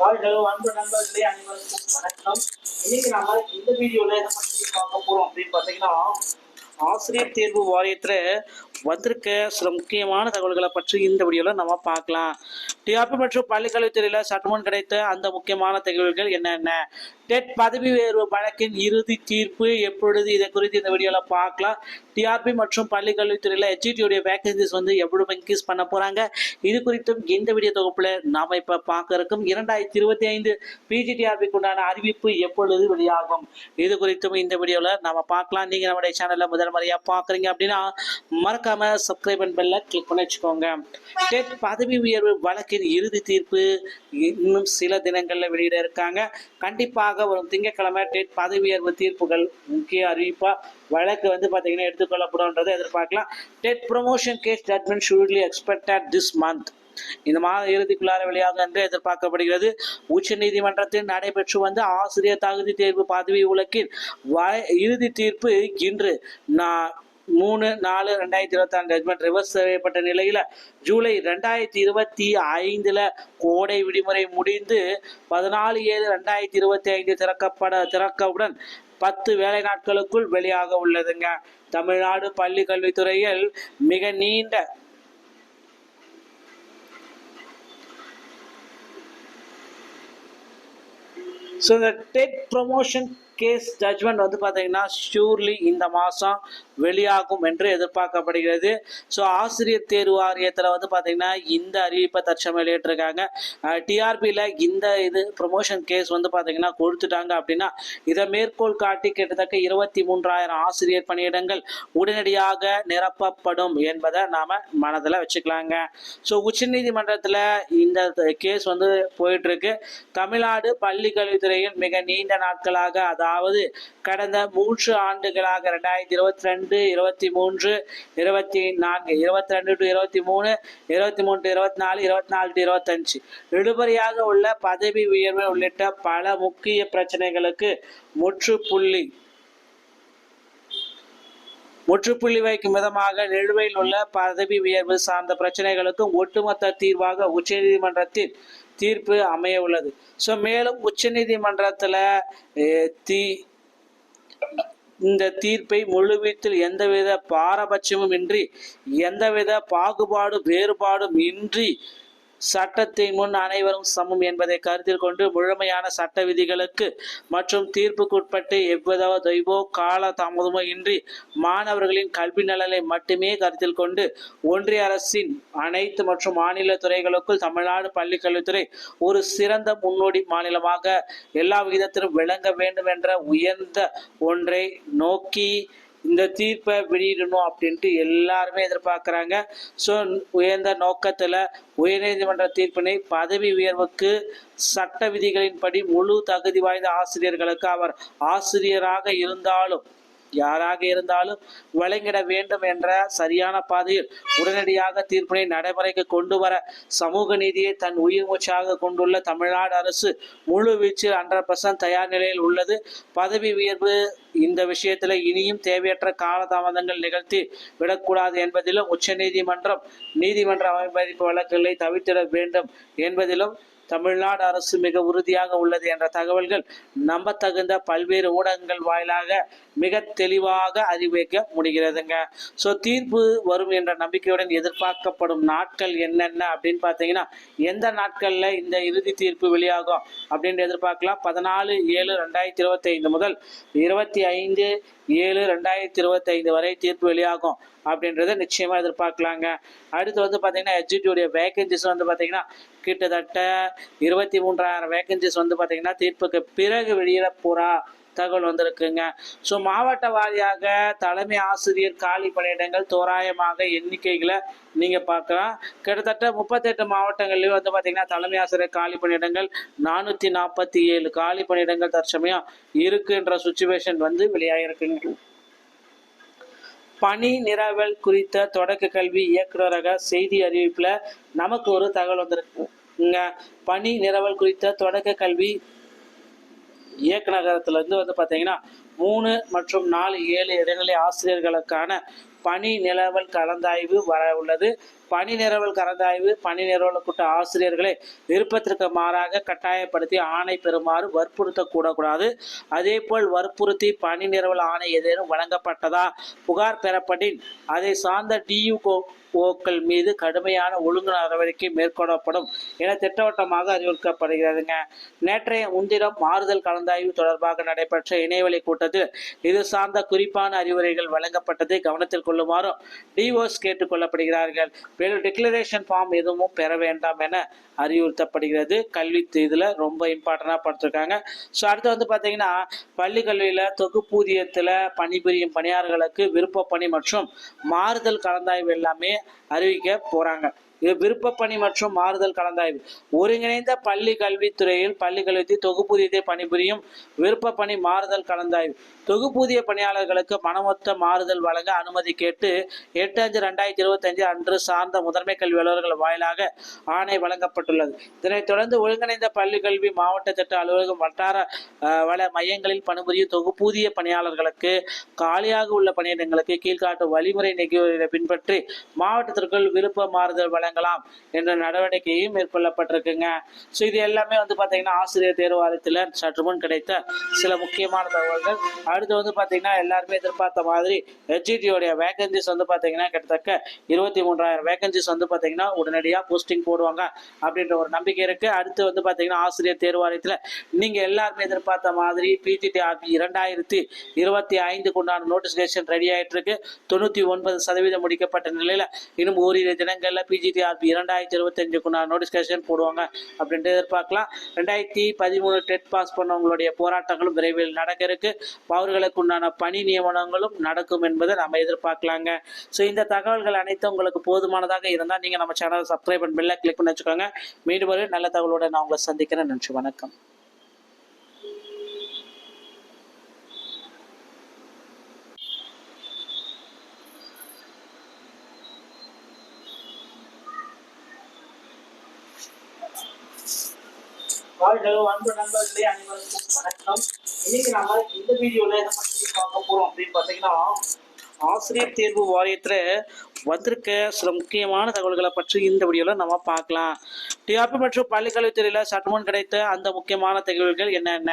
வாழ்க அன்பு நண்பர்களே அனைவருக்கும் வணக்கம். இன்னைக்கு நாம இந்த வீடியோல எதை பத்தி பார்க்க போறோம் அப்படின்னு பார்த்தீங்கன்னா ஆசிரியர் தேர்வு வாரியத்தில் வந்திருக்க சில முக்கியமான தகவல்களை பற்றி இந்த வீடியோவில் நம்ம பார்க்கலாம். டிஆர்பி மற்றும் பள்ளிக்கல்வித்துறையில சட்டமன் கிடைத்த அந்த முக்கியமான தகவல்கள் என்னென்ன? டெட் பதவி உயர்வு வழக்கின் இறுதி தீர்ப்பு எப்பொழுது? இதை குறித்து இந்த வீடியோவில் பார்க்கலாம். டிஆர்பி மற்றும் பள்ளிக்கல்வித்துறையில் ஹெச்இடியோடைய வேகன்சிஸ் வந்து எவ்வளவு இன்க்ரீஸ் பண்ண போகிறாங்க இது குறித்தும் இந்த வீடியோ தொகுப்பில் நாம் இப்போ பார்க்க இருக்கும். இரண்டாயிரத்தி இருபத்தி ஐந்து பிஜிடிஆர்பிக்கு உண்டான அறிவிப்பு எப்பொழுது வெளியாகும்? இது குறித்தும் இந்த வீடியோவில் நாம் பார்க்கலாம். நீங்கள் நம்முடைய சேனலில் முதல் முறையாக பார்க்குறீங்க அப்படின்னா மறக்காமல் சப்ஸ்கிரைப் அண்ட் பெல்ல கிளிக் பண்ணி வச்சுக்கோங்க. டெட் பதவி உயர்வு வழக்கின் இறுதி தீர்ப்பு இன்னும் சில தினங்களில் வெளியிட இருக்காங்க. கண்டிப்பாக வரும் திங்கட்கிழமை டெட் பதவி உயர்வு தீர்ப்புகள் முக்கிய அறிவிப்பா வழக்கு வந்து பார்த்தீங்கன்னா எடுத்துக்கொள்ளப்படும்ன்றதை எதிர்பார்க்கலாம். TET promotion case judgement shortly expected this month. இந்த மாத இறுதிக்குள்ளார வெளியாகும் என்று எதிர்பார்க்கப்படுகிறது. உச்ச நீதிமன்றத்தில் நடைபெற்று வந்த ஆசிரியர் தகுதி தேர்வு பதவி உலகில் வ- இறுதி தீர்ப்பு இன்று நான் மூணு நாலு ரெண்டாயிரத்தி இருபத்தி ஆறு ஜட்மெண்ட் ரிவர்ஸ் செய்யப்பட்ட நிலையில ஜூலை ரெண்டாயிரத்தி இருபத்தி ஐந்துல கோடை விடுமுறை முடிந்து பதினாலு ஏழு ரெண்டாயிரத்தி இருபத்தி ஐந்து திறக்கப்பட திறக்கவுடன் பத்து வேலை நாட்களுக்குள் வெளியாக உள்ளதுங்க. தமிழ்நாடு பள்ளி கல்வித்துறையில் மிக நீண்ட ஸோ இந்த டெட் ப்ரொமோஷன் கேஸ் ஜட்மெண்ட் வந்து பார்த்தீங்கன்னா ஷூர்லி இந்த மாதம் வெளியாகும் என்று எதிர்பார்க்கப்படுகிறது. ஸோ ஆசிரியர் தேர்வு வாரியத்தில் வந்து பார்த்தீங்கன்னா இந்த அறிவிப்பை தற்சமயம் வெளியிட்டிருக்காங்க. டிஆர்பியில் இந்த இது ப்ரொமோஷன் கேஸ் வந்து பார்த்தீங்கன்னா கொடுத்துட்டாங்க அப்படின்னா இதை மேற்கோள் காட்டி கிட்டத்தட்ட இருபத்தி மூன்றாயிரம் ஆசிரியர் பணியிடங்கள் உடனடியாக நிரப்பப்படும் என்பதை நாம் மனதில் வச்சுக்கலாங்க. ஸோ உச்சநீதிமன்றத்தில் இந்த கேஸ் வந்து போயிட்டுருக்கு. தமிழ்நாடு பள்ளி கல்வித்துறையில் மிக நீண்ட நாட்களாக அதாவது கடந்த மூன்று ஆண்டுகளாக ரெண்டாயிரத்தி இருபத்தி ரெண்டு இருபத்தி மூன்று இருபத்தி நான்கு இருபத்தி ரெண்டு டு இருபத்தி மூணு இருபத்தி மூணு டு இருபத்தி நாலு இருபத்தி நாலு டு இருபத்தஞ்சு. இழுபறியாக உள்ள பதவி உயர்வு உள்ளிட்ட பல முக்கிய பிரச்சனைகளுக்கு முற்றுப்புள்ளி முற்றுப்புள்ளி வைக்கும் விதமாக நிலுவையில் உள்ள பதவி உயர்வு சார்ந்த பிரச்சனைகளுக்கும் ஒட்டுமொத்த தீர்வாக உச்சநீதிமன்றத்தில் தீர்ப்பு அமைய உள்ளது ஸோ மேலும் உச்சநீதிமன்றத்தில் தீ இந்த தீர்ப்பை முழுவீத்தில் எந்தவித பாரபட்சமும் இன்றி எந்தவித பாகுபாடு வேறுபாடும் இன்றி சட்டத்தின் முன் அனைவரும் சமம் என்பதை கருத்தில் கொண்டு முழுமையான சட்ட விதிகளுக்கு மற்றும் தீர்ப்புக்குட்பட்டு எவ்வித தெய்வோ கால தாமதமோ இன்றி மாணவர்களின் கல்வி நலனை மட்டுமே கருத்தில் கொண்டு ஒன்றிய அரசின் அனைத்து மற்றும் மாநில துறைகளுக்குள் தமிழ்நாடு பள்ளிக்கல்வித்துறை ஒரு சிறந்த முன்னோடி மாநிலமாக எல்லா விகிதத்திலும் விளங்க வேண்டும் என்ற உயர்ந்த ஒன்றை நோக்கி இந்த தீர்ப்பை வெளியிடணும் அப்படின்ட்டு எல்லாருமே எதிர்பார்க்குறாங்க. ஸோ உயர்ந்த நோக்கத்தில் உயர்நீதிமன்ற தீர்ப்பினை பதவி உயர்வுக்கு சட்ட விதிகளின்படி முழு தகுதி வாய்ந்த ஆசிரியர்களுக்கு அவர் ஆசிரியராக இருந்தாலும் யாராக இருந்தாலும் வழங்கிட வேண்டும் என்ற சரியான பாதையில் உடனடியாக தீர்ப்பினை நடைமுறைக்கு கொண்டு வர சமூக நீதியை தன் உயிர் மூச்சாக கொண்டுள்ள தமிழ்நாடு அரசு முழு வீச்சில் ஹண்ட்ரட் பர்சன்ட் தயார் நிலையில் உள்ளது. பதவி உயர்வு இந்த விஷயத்தில் இனியும் தேவையற்ற காலதாமதங்கள் நிகழ்த்தி விடக்கூடாது என்பதிலும் உச்சநீதிமன்றம் நீதிமன்ற அவமதிப்பு வழக்குகளை தவிர்த்திட வேண்டும் என்பதிலும் தமிழ்நாடு அரசு மிக உறுதியாக உள்ளது என்ற தகவல்கள் நம்பத்தகுந்த பல்வேறு ஊடகங்கள் வாயிலாக மிக தெளிவாக அறிவிக்க முடிகிறதுங்க. ஸோ தீர்ப்பு வரும் என்ற நம்பிக்கையுடன் எதிர்பார்க்கப்படும் நாட்கள் என்னென்ன அப்படின்னு பார்த்தீங்கன்னா எந்த நாட்களில் இந்த இறுதி தீர்ப்பு வெளியாகும் அப்படின்னு எதிர்பார்க்கலாம். பதினாலு ஏழு ரெண்டாயிரத்தி இருபத்தி ஐந்து முதல் இருபத்தி ஐந்து ஏழு ரெண்டாயிரத்தி இருபத்தி ஐந்து வரை தீர்ப்பு வெளியாகும் அப்படின்றத நிச்சயமாக எதிர்பார்க்கலாங்க. அடுத்து வந்து பார்த்தீங்கன்னா எஜிடியுடைய வேகன்சிஸ் வந்து பார்த்தீங்கன்னா கிட்டத்தட்ட இருபத்தி மூன்றாயிரம் வேகன்சிஸ் வந்து பார்த்தீங்கன்னா தீர்ப்புக்கு பிறகு வெளியிட போறா தகவல் வந்திருக்குங்க. ஸோ மாவட்ட வாரியாக தலைமை ஆசிரியர் காலி பணியிடங்கள் தோராயமாக எண்ணிக்கைகளை நீங்கள் பார்க்கலாம். கிட்டத்தட்ட முப்பத்தெட்டு மாவட்டங்கள்லேயும் வந்து பார்த்தீங்கன்னா தலைமை ஆசிரியர் காலி பணியிடங்கள் நானூற்றி நாற்பத்தி ஏழு காலி பணியிடங்கள் தற்சமயம் இருக்குன்ற சுச்சுவேஷன் வந்து வெளியாகிருக்குங்க பணி நிரவல் குறித்த தொடக்க கல்வி இயக்குநரக செய்தி அறிவிப்புல நமக்கு ஒரு தகவல் வந்திருக்குங்க. பணி நிரவல் குறித்த தொடக்க கல்வி இயக்குநகரத்துல இருந்து வந்து பாத்தீங்கன்னா மூணு மற்றும் நாலு ஏழு இடைநிலை ஆசிரியர்களுக்கான பணி நிலவல் கலந்தாய்வு வர உள்ளது. பணி நிரவல் கலந்தாய்வு பணி நிரவலுக்குட்ட ஆசிரியர்களை விருப்பத்திற்கு மாறாக கட்டாயப்படுத்தி ஆணை பெறுமாறு வற்புறுத்தக்கூடக்கூடாது அதேபோல் வற்புறுத்தி பணி நிரவல் ஆணை ஏதேனும் வழங்கப்பட்டதா? புகார் பெறப்படின் அதை சார்ந்த டியூ ஓக்கள் மீது கடுமையான ஒழுங்கு நடவடிக்கை மேற்கொள்ளப்படும் என திட்டவட்டமாக அறிவுறுத்தப்படுகிறதுங்க. நேற்றைய முன்தினம் மாறுதல் கலந்தாய்வு தொடர்பாக நடைபெற்ற இணையவழி கூட்டத்தில் இது சார்ந்த குறிப்பான அறிவுரைகள் வழங்கப்பட்டதை கவனத்தில் கொள்ளுமாறும் டிஓஸ் கேட்டுக்கொள்ளப்படுகிறார்கள் மேலும் டிக்ளரேஷன் ஃபார்ம் எதுவும் பெற வேண்டாம் என அறிவுறுத்தப்படுகிறது. கல்வி இதில் ரொம்ப இம்பார்ட்டண்டாக படுத்திருக்காங்க. ஸோ அடுத்து வந்து பார்த்தீங்கன்னா பள்ளி கல்வியில் தொகுப்பூதியத்தில் பணிபுரியும் பணியாளர்களுக்கு விருப்ப பணி மற்றும் மாறுதல் கலந்தாய்வு எல்லாமே அறிவிக்க போகிறாங்க விருப்பப்பணி மற்றும் மாறுதல் கலந்தாய்வு. ஒருங்கிணைந்த பள்ளி கல்வித்துறையில் பள்ளி கல்வித்துறை தொகுப்பூதியத்தை பணிபுரியும் விருப்ப பணி மாறுதல் கலந்தாய்வு. தொகுப்பூதிய பணியாளர்களுக்கு மனமொத்த மாறுதல் வழங்க அனுமதி கேட்டு எட்டு அஞ்சு ரெண்டாயிரத்தி இருபத்தஞ்சு அன்று சார்ந்த முதன்மை கல்வி அலுவலர்கள் வாயிலாக ஆணை வழங்கப்பட்டுள்ளது. இதனைத் தொடர்ந்து ஒருங்கிணைந்த பள்ளி கல்வி மாவட்ட திட்ட அலுவலகம் வட்டார வள மையங்களில் பணிபுரியும் தொகுப்பூதிய பணியாளர்களுக்கு காலியாக உள்ள பணியிடங்களுக்கு கீழ்காட்டும் வழிமுறை நெறிமுறைகளை பின்பற்றி மாவட்டத்திற்குள் விருப்ப மாறுதல் வழங்க வழங்கலாம் என்ற நடவடிக்கையும் மேற்கொள்ளப்பட்டிருக்குங்க. ஸோ இது எல்லாமே வந்து பார்த்தீங்கன்னா ஆசிரியர் தேர்வு வாரியத்தில் சற்று முன் கிடைத்த சில முக்கியமான தகவல்கள். அடுத்து வந்து பார்த்தீங்கன்னா எல்லாருமே எதிர்பார்த்த மாதிரி ஹெச்இடியோடைய வேகன்சிஸ் வந்து பார்த்தீங்கன்னா கிட்டத்தட்ட இருபத்தி மூன்றாயிரம் வேகன்சிஸ் வந்து பார்த்தீங்கன்னா உடனடியாக போஸ்டிங் போடுவாங்க அப்படின்ற ஒரு நம்பிக்கை இருக்கு. அடுத்து வந்து பார்த்தீங்கன்னா ஆசிரியர் தேர்வு வாரியத்தில் நீங்கள் எல்லாருமே எதிர்பார்த்த மாதிரி பிஜிடிஆர்பி இரண்டாயிரத்தி இருபத்தி ஐந்துக்கு உண்டான நோட்டிஃபிகேஷன் ரெடி ஆகிட்டு இருக்கு தொண்ணூற்றி ஒன்பது சதவீதம் முடிக்கப்பட்ட நிலையில் இன்னும் ஓரிரு தினங்களில் பிஜிடிஆர்பி இரண்டாயிரத்தி இருபத்தஞ்சுக்கு உண்டான நோட்டிஃபிகேஷன் போடுவாங்க. அப்படின்ட்டு எதிர்பார்க்கலாம். ரெண்டாயிரத்தி பதிமூணு டெட் பாஸ் பண்ணவங்களுடைய போராட்டங்களும் விரைவில் நடக்க இருக்கு. அவர்களுக்கு உண்டான பணி நியமனங்களும் நடக்கும் என்பதை நம்ம எதிர்பார்க்கலாங்க. ஸோ இந்த தகவல்கள் அனைத்தும் உங்களுக்கு போதுமானதாக இருந்தால் நீங்கள் நம்ம சேனலை சப்ஸ்கிரைப் பண்ண பில்லை கிளிக் பண்ணி வச்சுக்கோங்க. மீண்டும் ஒரு நல்ல தகவலோட நான் உங்களை சந்திக்கிறேன். நன்றி வணக்கம். வாழ்க அன்பு நண்பர்களே அனைவருக்கும் வணக்கம். இன்னைக்கு நாம இந்த வீடியோல என்ன பத்தி பார்க்க போறோம் அப்படின்னு பாத்தீங்கன்னா ஆசிரியர் தேர்வு வாரியத்துல வந்திருக்க சில முக்கியமான தகவல்களை பற்றி இந்த வீடியோல நம்ம பார்க்கலாம். டிஆர்பி மற்றும் பள்ளிக்கல்வித்துறையில சட்டமுன் கிடைத்த அந்த முக்கியமான தகவல்கள் என்னென்ன?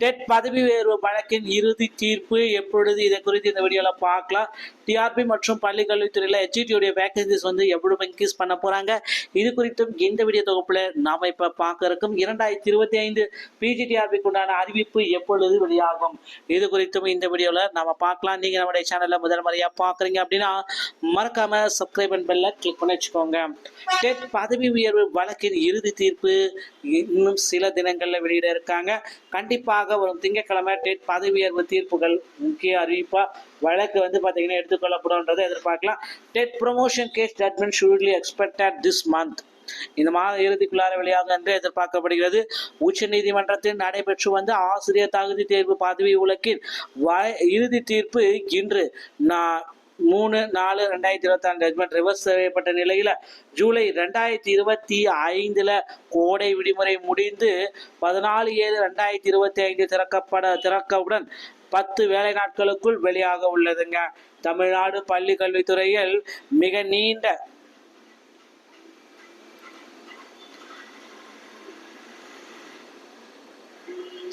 டெட் பதவி உயர்வு வழக்கின் இறுதி தீர்ப்பு எப்பொழுது? இதை குறித்து இந்த வீடியோவில் பார்க்கலாம். டிஆர்பி மற்றும் பள்ளிக்கல்வித்துறையில் ஹெச்இடியோடைய வேகன்சிஸ் வந்து எவ்வளவு இன்க்ரீஸ் பண்ண போகிறாங்க இது குறித்தும் இந்த வீடியோ தொகுப்பில் நாம் இப்போ பார்க்க இருக்கும். இரண்டாயிரத்தி இருபத்தி ஐந்து பிஜிடிஆர்பிக்கு உண்டான அறிவிப்பு எப்பொழுது வெளியாகும்? இது குறித்தும் இந்த வீடியோவில் நாம் பார்க்கலாம். நீங்கள் நம்முடைய சேனலில் முதல் முறையாக பார்க்குறீங்க அப்படின்னா மறக்காம சப்ஸ்கிரைப் அண்ட் பெல்ல கிளிக் பண்ணி வச்சுக்கோங்க. டெட் பதவி உயர்வு வழக்கின் இறுதி தீர்ப்பு இன்னும் சில தினங்களில் வெளியிட இருக்காங்க. கண்டிப்பாக வரும் திங்கட்கிழமை டெட் பதவி உயர்வு தீர்ப்புகள் முக்கிய அறிவிப்பா வழக்கு வந்து பார்த்தீங்கன்னா எடுத்துக்கொள்ளப்படும்ன்றதை எதிர்பார்க்கலாம். TET promotion case judgement shortly expected this month இந்த மாத இறுதிக்குள்ளார வெளியாகும் என்று எதிர்பார்க்கப்படுகிறது. உச்ச நீதிமன்றத்தில் நடைபெற்று வந்த ஆசிரியர் தகுதி தேர்வு பதவி வழக்கின் வ- இறுதி தீர்ப்பு இன்று நா- மூணு நாலு ரெண்டாயிரத்தி இருபத்தாறு ஜட்மெண்ட் ரிவர்ஸ் செய்யப்பட்ட நிலையில் ஜூலை ரெண்டாயிரத்தி இருபத்தி ஐந்துல கோடை விடுமுறை முடிந்து பதினாலு ஏழு ரெண்டாயிரத்தி இருபத்தி ஐந்து திறக்கப்பட திறக்கவுடன் பத்து வேலை நாட்களுக்குள் வெளியாக உள்ளதுங்க. தமிழ்நாடு பள்ளி கல்வித்துறையில் மிக நீண்ட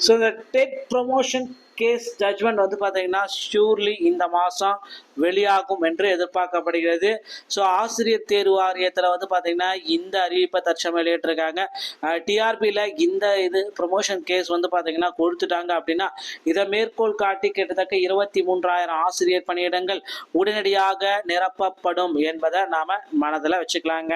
ஸோ இந்த டெட் ப்ரொமோஷன் கேஸ் ஜட்மெண்ட் வந்து பார்த்தீங்கன்னா ஷூர்லி இந்த மாதம் வெளியாகும் என்று எதிர்பார்க்கப்படுகிறது. ஸோ ஆசிரியர் தேர்வு வாரியத்தில் வந்து பார்த்தீங்கன்னா இந்த அறிவிப்பை தற்சமயம் வெளியிட்டிருக்காங்க. டிஆர்பியில் இந்த இது ப்ரொமோஷன் கேஸ் வந்து பார்த்தீங்கன்னா கொடுத்துட்டாங்க அப்படின்னா இதை மேற்கோள் காட்டி கிட்டத்தட்ட இருபத்தி மூன்றாயிரம் ஆசிரியர் பணியிடங்கள் உடனடியாக நிரப்பப்படும் என்பதை நாம் மனதில் வச்சுக்கலாங்க.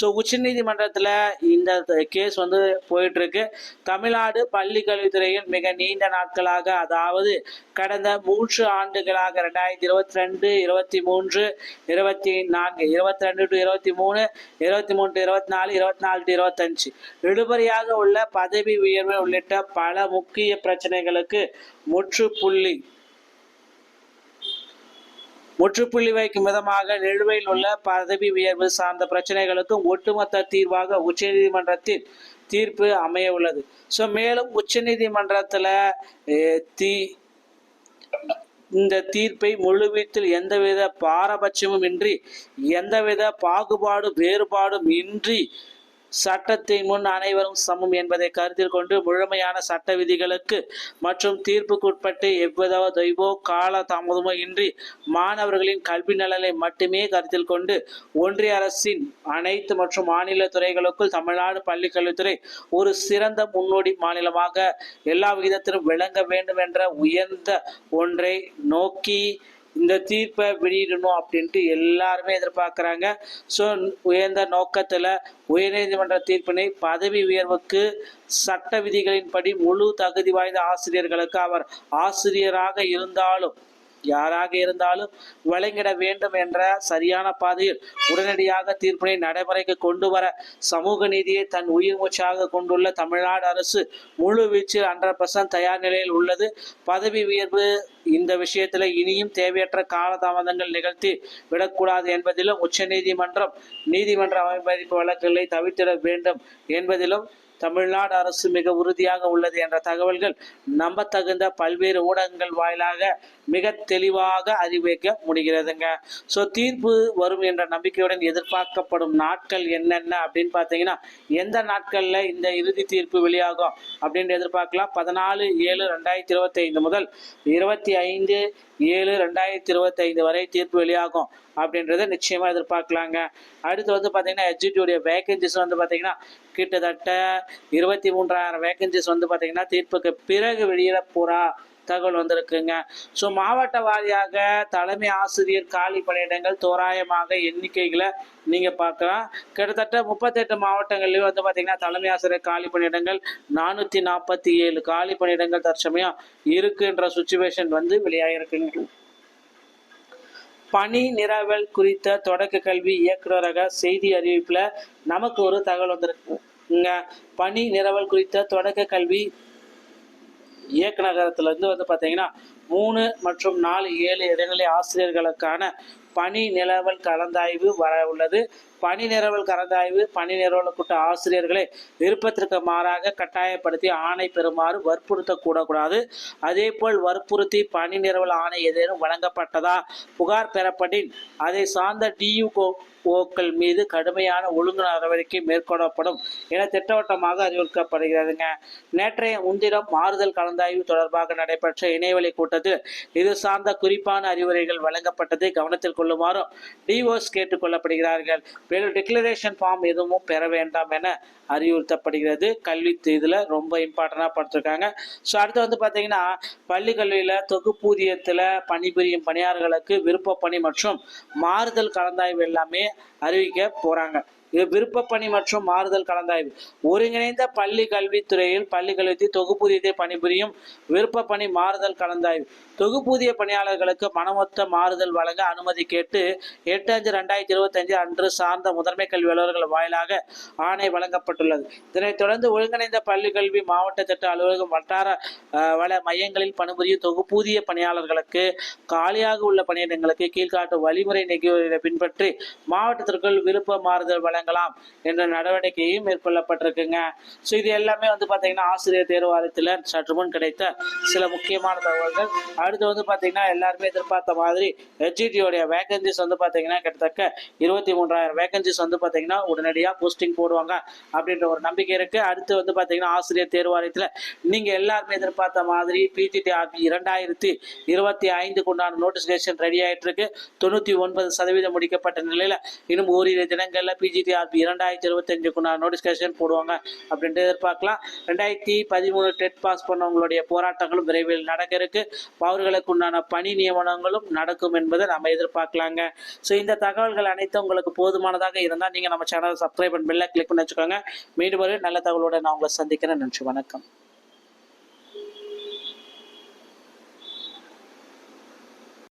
ஸோ உச்சநீதிமன்றத்தில் இந்த கேஸ் வந்து போயிட்டுருக்கு. தமிழ்நாடு பள்ளி கல்வித்துறையில் மிக நீண்ட நாட்களாக அதாவது அதாவது கடந்த மூன்று ஆண்டுகளாக ரெண்டாயிரத்தி இருபத்தி ரெண்டு இருபத்தி மூன்று இருபத்தி நான்கு இருபத்தி ரெண்டு டு இருபத்தி மூணு இருபத்தி மூணு டு இருபத்தி நாலு இருபத்தி நாலு டு இருபத்தஞ்சு. இழுபறியாக உள்ள பதவி உயர்வு உள்ளிட்ட பல முக்கிய பிரச்சனைகளுக்கு முற்றுப்புள்ளி முற்றுப்புள்ளி வைக்கும் விதமாக நிலுவையில் உள்ள பதவி உயர்வு சார்ந்த பிரச்சனைகளுக்கும் ஒட்டுமொத்த தீர்வாக உச்சநீதிமன்றத்தில் தீர்ப்பு அமைய உள்ளது. ஸோ மேலும் உச்சநீதிமன்றத்தில் தீ இந்த தீர்ப்பை முழுவீத்தில் எந்தவித பாரபட்சமும் இன்றி எந்தவித பாகுபாடு வேறுபாடும் இன்றி சட்டத்தின் முன் அனைவரும் சமம் என்பதை கருத்தில் கொண்டு முழுமையான சட்ட விதிகளுக்கு மற்றும் தீர்ப்புக்குட்பட்டு எவ்வித தெய்வோ கால தாமதமோ இன்றி மாணவர்களின் கல்வி நலனை மட்டுமே கருத்தில் கொண்டு ஒன்றிய அரசின் அனைத்து மற்றும் மாநில துறைகளுக்குள் தமிழ்நாடு பள்ளிக்கல்வித்துறை ஒரு சிறந்த முன்னோடி மாநிலமாக எல்லா விகிதத்திலும் விளங்க வேண்டும் என்ற உயர்ந்த ஒன்றை நோக்கி இந்த தீர்ப்பை வெளியிடணும் அப்படின்ட்டு எல்லாருமே எதிர்பார்க்குறாங்க. ஸோ உயர்ந்த நோக்கத்தில் உயர்நீதிமன்ற தீர்ப்பினை பதவி உயர்வுக்கு சட்ட விதிகளின்படி முழு தகுதி வாய்ந்த ஆசிரியர்களுக்கு அவர் ஆசிரியராக இருந்தாலும் யாராக இருந்தாலும் வழங்கிட வேண்டும் என்ற சரியான பாதையில் உடனடியாக தீர்ப்பினை நடைமுறைக்கு கொண்டு வர சமூக நீதியை தன் உயிர் மூச்சாக கொண்டுள்ள தமிழ்நாடு அரசு முழு வீச்சில் ஹண்ட்ரட் பர்சன்ட் தயார் நிலையில் உள்ளது. பதவி உயர்வு இந்த விஷயத்தில் இனியும் தேவையற்ற காலதாமதங்கள் நிகழ்த்தி விடக்கூடாது என்பதிலும் உச்சநீதிமன்றம் நீதிமன்ற அவமதிப்பு வழக்குகளை தவிர்த்திட வேண்டும் என்பதிலும் தமிழ்நாடு அரசு மிக உறுதியாக உள்ளது என்ற தகவல்கள் நம்பத்தகுந்த பல்வேறு ஊடகங்கள் வாயிலாக மிக தெளிவாக அறிவிக்க முடிகிறதுங்க. ஸோ தீர்ப்பு வரும் என்ற நம்பிக்கையுடன் எதிர்பார்க்கப்படும் நாட்கள் என்னென்ன அப்படின்னு பார்த்தீங்கன்னா எந்த நாட்களில் இந்த இறுதி தீர்ப்பு வெளியாகும் அப்படின்னு எதிர்பார்க்கலாம். பதினாலு ஏழு ரெண்டாயிரத்தி இருபத்தி ஐந்து முதல் இருபத்தி ஐந்து ஏழு ரெண்டாயிரத்தி இருபத்தி ஐந்து வரை தீர்ப்பு வெளியாகும் அப்படின்றத நிச்சயமாக எதிர்பார்க்கலாங்க. அடுத்து வந்து பார்த்தீங்கன்னா எஜிடியுடைய வேகன்சிஸ் வந்து பார்த்தீங்கன்னா கிட்டத்தட்ட இருபத்தி மூன்றாயிரம் வேகன்சிஸ் வந்து பார்த்தீங்கன்னா தீர்ப்புக்கு பிறகு வெளியிட போகிறா தகவல் வந்திருக்குங்க. ஸோ மாவட்ட வாரியாக தலைமை ஆசிரியர் காலி பணியிடங்கள் தோராயமாக எண்ணிக்கைகளை நீங்கள் பார்க்கலாம். கிட்டத்தட்ட முப்பத்தெட்டு மாவட்டங்கள்லேயும் வந்து பார்த்திங்கன்னா தலைமை ஆசிரியர் காலி பணியிடங்கள் நானூற்றி நாற்பத்தி ஏழு காலி பணியிடங்கள் தற்சமயம் இருக்குன்ற சுச்சுவேஷன் வந்து வெளியாகிருக்குங்க பணி நிரவல் குறித்த தொடக்க கல்வி இயக்குநரக செய்தி அறிவிப்பில் நமக்கு ஒரு தகவல் வந்திருக்குங்க. பணி நிரவல் குறித்த தொடக்க கல்வி இயக்க நகரத்திலிருந்து வந்து பார்த்தீங்கன்னா மூணு மற்றும் நாலு ஏழு இடைநிலை ஆசிரியர்களுக்கான பணி நிலவல் கலந்தாய்வு வர உள்ளது. பணி நிரவல் கலந்தாய்வு பணி நிரவலுக்குட்ட ஆசிரியர்களை விருப்பத்திற்கு மாறாக கட்டாயப்படுத்தி ஆணை பெறுமாறு வற்புறுத்தக்கூடக்கூடாது அதேபோல் வற்புறுத்தி பணி நிரவல் ஆணை ஏதேனும் வழங்கப்பட்டதா? புகார் பெறப்படின் அதை சார்ந்த டியூ ஓக்கள் மீது கடுமையான ஒழுங்கு நடவடிக்கை மேற்கொள்ளப்படும் என திட்டவட்டமாக அறிவிக்கப்படுகிறதுங்க நேற்றைய முன்தினம் மாறுதல் கலந்தாய்வு தொடர்பாக நடைபெற்ற இணையவழி கூட்டத்தில் இது சார்ந்த குறிப்பான அறிவுரைகள் வழங்கப்பட்டதை கவனத்தில் கொள்ளுமாறும் டிஓஸ் கேட்டுக்கொள்ளப்படுகிறார்கள் மேலும் டிக்ளரேஷன் ஃபார்ம் எதுவும் பெற வேண்டாம் என அறிவுறுத்தப்படுகிறது. கல்வி இதில் ரொம்ப இம்பார்ட்டண்டாக படுத்திருக்காங்க. ஸோ அடுத்து வந்து பார்த்தீங்கன்னா பள்ளி கல்வியில் தொகுப்பூதியத்தில் பணிபுரியும் பணியாளர்களுக்கு விருப்ப பணி மற்றும் மாறுதல் கலந்தாய்வு எல்லாமே அறிவிக்க போகிறாங்க இது விருப்பப்பணி மற்றும் மாறுதல் கலந்தாய்வு. ஒருங்கிணைந்த பள்ளி கல்வித்துறையில் பள்ளி கல்வி தொகுப்பூதியத்தை பணிபுரியும் விருப்ப பணி மாறுதல் கலந்தாய்வு. தொகுப்பூதிய பணியாளர்களுக்கு மனமொத்த மாறுதல் வழங்க அனுமதி கேட்டு எட்டு அஞ்சு ரெண்டாயிரத்தி இருபத்தஞ்சு அன்று சார்ந்த முதன்மை கல்வி அலுவலர்கள் வாயிலாக ஆணை வழங்கப்பட்டுள்ளது. இதனைத் தொடர்ந்து ஒருங்கிணைந்த பள்ளி கல்வி மாவட்ட திட்ட அலுவலகம் வட்டார வள மையங்களில் பணிபுரியும் தொகுப்பூதிய பணியாளர்களுக்கு காலியாக உள்ள பணியிடங்களுக்கு கீழ்காட்டும் வழிமுறை நெறிமுறைகளை பின்பற்றி மாவட்டத்திற்குள் விருப்ப மாறுதல் வழங்கலாம் என்ற நடவடிக்கையும் மேற்கொள்ளப்பட்டிருக்குங்க. ஸோ இது எல்லாமே வந்து பார்த்தீங்கன்னா ஆசிரியர் தேர்வு சற்று முன் கிடைத்த சில முக்கியமான தகவல்கள். அடுத்து வந்து பார்த்தீங்கன்னா எல்லாருமே எதிர்பார்த்த மாதிரி ஹெச்இடியோடைய வேகன்சிஸ் வந்து பார்த்தீங்கன்னா கிட்டத்தட்ட இருபத்தி மூன்றாயிரம் வேகன்சிஸ் வந்து பார்த்தீங்கன்னா உடனடியாக போஸ்டிங் போடுவாங்க அப்படின்ற ஒரு நம்பிக்கை இருக்கு. அடுத்து வந்து பார்த்தீங்கன்னா ஆசிரியர் தேர்வு வாரியத்தில் நீங்கள் எல்லாருமே எதிர்பார்த்த மாதிரி பிஜிடி ஆர்பி இரண்டாயிரத்தி இருபத்தி ஐந்துக்கு உண்டான நோட்டிஃபிகேஷன் ரெடி ஆகிட்டு இருக்கு. தொண்ணூற்றி ஒன்பது சதவீதம் முடிக்கப்பட்ட நிலையில் இன்னும் ஓரிரு தினங்களில் பிஜி ஆர்பி இரண்டாயிரத்தி இருபத்தஞ்சுக்கு உண்டான நோட்டிஃபிகேஷன் போடுவாங்க. அப்படின்ட்டு எதிர்பார்க்கலாம். ரெண்டாயிரத்தி பதிமூணு டெட் பாஸ் பண்ணவங்களுடைய போராட்டங்களும் விரைவில் நடக்க இருக்கு. அவர்களுக்கு உண்டான பணி நியமனங்களும் நடக்கும் என்பதை நம்ம எதிர்பார்க்கலாங்க. ஸோ இந்த தகவல்கள் அனைத்தும் உங்களுக்கு போதுமானதாக இருந்தால் நீங்கள் நம்ம சேனலை சப்ஸ்கிரைப் பண்ண பெல்லை கிளிக் பண்ணி வச்சுக்கோங்க. மீண்டும் ஒரு நல்ல தகவலோட நான் உங்களை சந்திக்கிறேன். நன்றி வணக்கம்.